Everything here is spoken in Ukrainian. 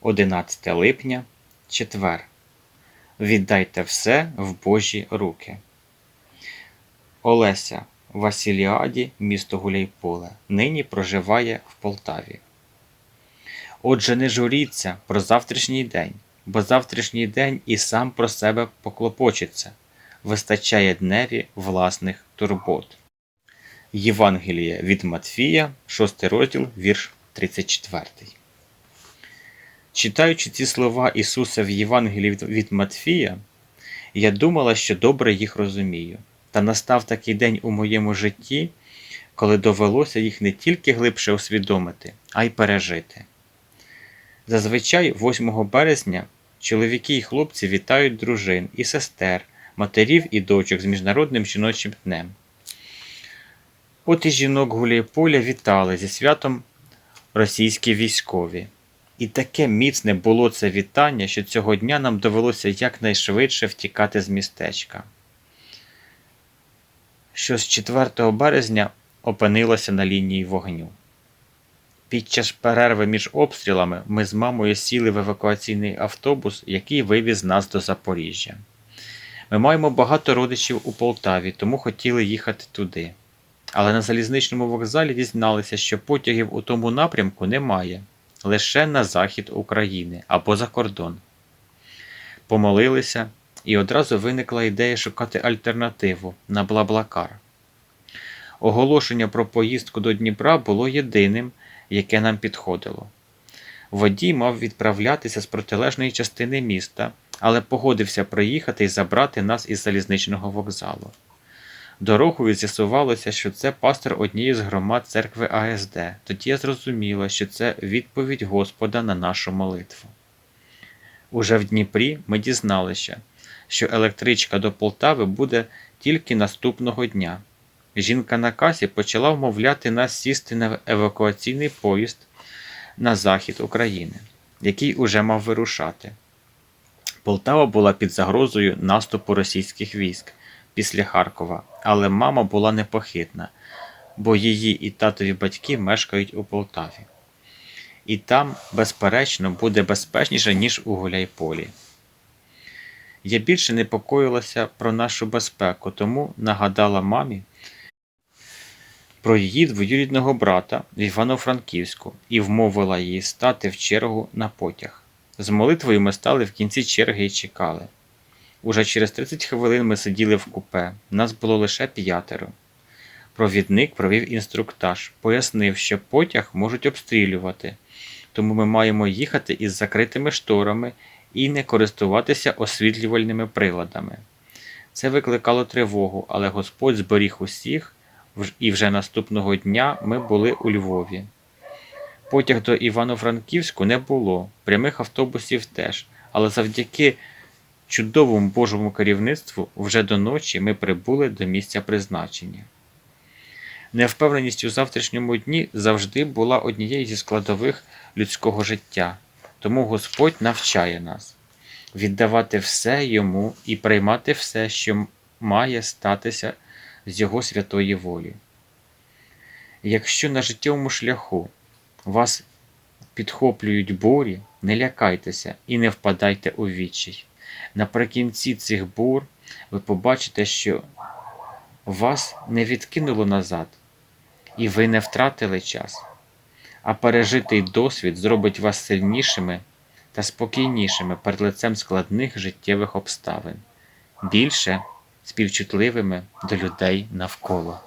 11 липня, четвер. Віддайте все в Божі руки. Олеся Василіаді, місто Гуляйполе, нині проживає в Полтаві. Отже, не журіться про завтрашній день, бо завтрашній день і сам про себе поклопочеться, вистачає дневі власних турбот. Євангеліє від Матфія, 6 розділ, вірш 34. Читаючи ці слова Ісуса в Євангелії від- Матфія, я думала, що добре їх розумію. Та настав такий день у моєму житті, коли довелося їх не тільки глибше усвідомити, а й пережити. Зазвичай 8 березня чоловіки і хлопці вітають дружин і сестер, матерів і дочок з Міжнародним жіночим днем. От і жінок Гуляйполя вітали зі святом російські військові. І таке міцне було це вітання, що цього дня нам довелося якнайшвидше втікати з містечка. Що з 4 березня опинилося на лінії вогню. Під час перерви між обстрілами ми з мамою сіли в евакуаційний автобус, який вивіз нас до Запоріжжя. Ми маємо багато родичів у Полтаві, тому хотіли їхати туди. Але на залізничному вокзалі дізналися, що потягів у тому напрямку немає, лише на захід України або за кордон. Помолилися, і одразу виникла ідея шукати альтернативу на Блаблакар. Оголошення про поїздку до Дніпра було єдиним, яке нам підходило. Водій мав відправлятися з протилежної частини міста, але погодився приїхати і забрати нас із залізничного вокзалу. Дорогою з'ясувалося, що це пастор однієї з громад церкви АСД. Тоді я зрозуміла, що це відповідь Господа на нашу молитву. Уже в Дніпрі ми дізналися, що електричка до Полтави буде тільки наступного дня. Жінка на касі почала вмовляти нас сісти на евакуаційний поїзд на захід України, який уже мав вирушати. Полтава була під загрозою наступу російських військ після Харкова, але мама була непохитна, бо її і татові батьки мешкають у Полтаві. І там, безперечно, буде безпечніше, ніж у Гуляйполі. Я більше непокоїлася про нашу безпеку, тому нагадала мамі про її двоюрідного брата в Івано-Франківську і вмовила її стати в чергу на потяг. З молитвою ми стали в кінці черги і чекали. Уже через 30 хвилин ми сиділи в купе, нас було лише п'ятеро. Провідник провів інструктаж, пояснив, що потяг можуть обстрілювати, тому ми маємо їхати із закритими шторами і не користуватися освітлювальними приладами. Це викликало тривогу, але Господь зберіг усіх, і вже наступного дня ми були у Львові. Потяг до Івано-Франківську не було, прямих автобусів теж, але завдяки чудовому Божому керівництву вже до ночі ми прибули до місця призначення. Невпевненість у завтрашньому дні завжди була однією зі складових людського життя, тому Господь навчає нас віддавати все йому і приймати все, що має статися з Його святої волі. Якщо на життєвому шляху вас підхоплюють бурі, не лякайтеся і не впадайте у відчай. Наприкінці цих бур ви побачите, що вас не відкинуло назад, і ви не втратили час, а пережитий досвід зробить вас сильнішими та спокійнішими перед лицем складних життєвих обставин, більше співчутливими до людей навколо.